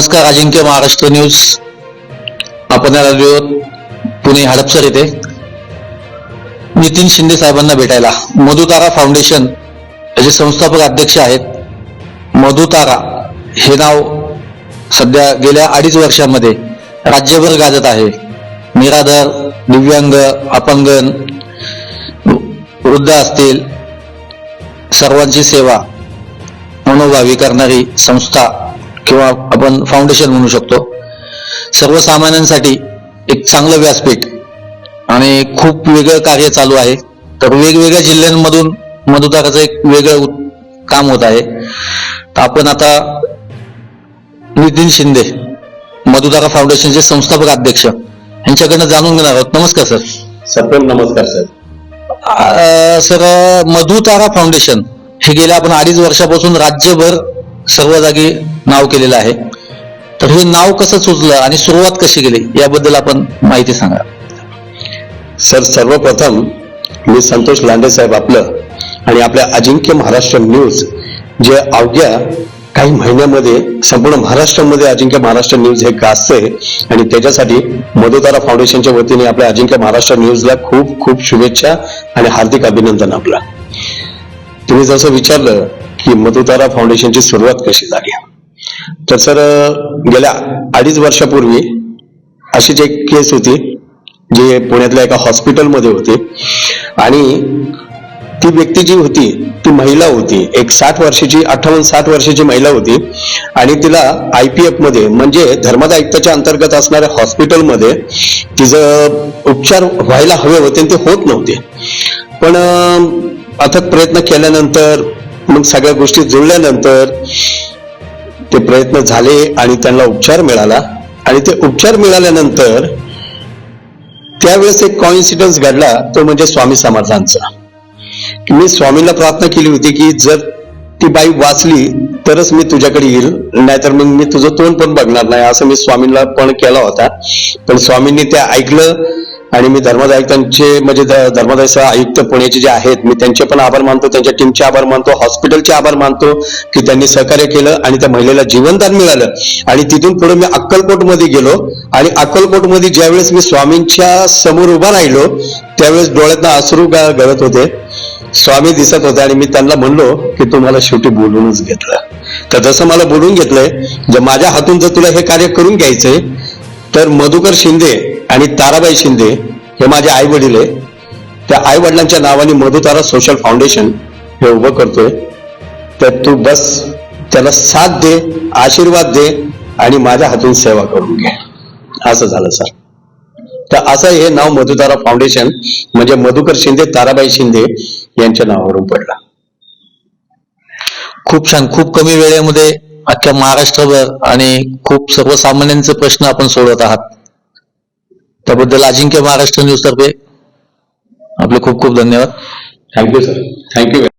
नमस्कार अजिंक्य महाराष्ट्र न्यूज. आपण आलेलो पुणे हडपसर येथे नितीन शिंदे साहेबांना भेटायला. मधुतारा फाउंडेशन याचे संस्थापक अध्यक्ष आहेत. मधुतारा हे नाव सध्या गेल्या अडीच वर्षामध्ये राज्यभर गाजत आहे. निराधार दिव्यांग अपंगन वृद्ध असतील सर्वांची सेवा मनोभावी करणारी संस्था किंवा आपण फाउंडेशन म्हणू शकतो. सर्वसामान्यांसाठी एक चांगलं व्यासपीठ आणि खूप वेगळं कार्य चालू आहे. तर वेगवेगळ्या जिल्ह्यांमधून मधुदाराचं एक वेगळं काम होत आहे. तर आपण आता नितीन शिंदे मधुदारा फाउंडेशनचे संस्थापक अध्यक्ष यांच्याकडनं जाणून घेणार आहोत. नमस्कार सर. सप्रेम नमस्कार सर. सर मधुतारा फाउंडेशन हे गेल्या आपण अडीच वर्षापासून राज्यभर सर्व जागी नाव केलेलं आहे. तर हे नाव कसं सुचलं आणि सुरुवात कशी केली याबद्दल आपण माहिती सांगा. सर सर्वप्रथम मी संतोष लांडे साहेब आपलं आणि आपल्या अजिंक्य महाराष्ट्र न्यूज जे अवघ्या काही महिन्यामध्ये संपूर्ण महाराष्ट्रामध्ये अजिंक्य महाराष्ट्र न्यूज हे गाजते आणि त्याच्यासाठी मधुतारा फाउंडेशनच्या वतीने आपल्या अजिंक्य महाराष्ट्र न्यूजला खूप खूप शुभेच्छा आणि हार्दिक अभिनंदन आपलं. तुम्ही जसं विचारलं की मधुतारा फाउंडेशनची सुरुवात कशी झाली? तर सर गेल्या अडीच वर्षापूर्वी अशीच एक केस होती जे पुण्यातल्या एका हॉस्पिटलमध्ये होते. आणि ती व्यक्ती जी होती ती महिला होती. एक साठ वर्षाची अठ्ठावन्न साठ वर्षाची महिला होती. आणि तिला आय पी एफमध्ये म्हणजे धर्मदा आयुक्ताच्या अंतर्गत असणाऱ्या हॉस्पिटलमध्ये तिचं उपचार व्हायला हवे होते आणि ते होत नव्हते. पण अथक प्रयत्न केल्यानंतर मग सगळ्या गोष्टी जुळल्यानंतर ते प्रयत्न झाले आणि त्यांना उपचार मिळाला. आणि ते उपचार मिळाल्यानंतर त्यावेळेस एक कॉन्सिडन्स घडला तो म्हणजे स्वामी समर्थांचा. की मी स्वामींना प्रार्थना केली होती की जर ती बाई वाचली तरच मी तुझ्याकडे येईल नाहीतर मग मी तुझं तोंड पण बघणार नाही असं मी स्वामींना पण केला होता. पण स्वामींनी ते ऐकलं आणि मी धर्मदाय आयुक्तांचे म्हणजे धर्मदाय धर्मादाय आयुक्त पुण्याचे जे आहेत मी त्यांचे पण आभार मानतो त्यांच्या टीमचे आभार मानतो हॉस्पिटलचे आभार मानतो की त्यांनी सहकार्य केलं आणि त्या महिलेला जीवनदान मिळालं. आणि तिथून पुढे मी अक्कलकोटमध्ये गेलो आणि अक्कलकोटमध्ये ज्यावेळेस मी स्वामींच्या समोर उभा राहिलो त्यावेळेस डोळ्यातनं आसरू गळत होते. स्वामी दिसत होते आणि मी त्यांना म्हणलो की तुम्हाला शेवटी बोलूनच घेतलं. तर जसं मला बोलून घेतलंय जर माझ्या हातून जर तुला हे कार्य करून घ्यायचंय तर मधुकर शिंदे आणि ताराबाई शिंदे हे माझे आई वडील आहे. त्या आई वडिलांच्या नावाने मधुतारा सोशल फाउंडेशन हे उभं करतोय. तर तू बस त्याला साथ दे आशीर्वाद दे आणि माझ्या हातून सेवा करून घे. असं झालं सर तर असं हे नाव मधुतारा फाउंडेशन म्हणजे मधुकर शिंदे ताराबाई शिंदे यांच्या नावावरून पडला. खूप छान. खूप कमी वेळेमध्ये अख्ख्या महाराष्ट्रभर आणि खूप सर्वसामान्यांचे प्रश्न आपण सोडवत आहात. त्याबद्दल अजिंक्य महाराष्ट्र न्यूज तर्फे आपले खूप खूप धन्यवाद. Thank you sir thank you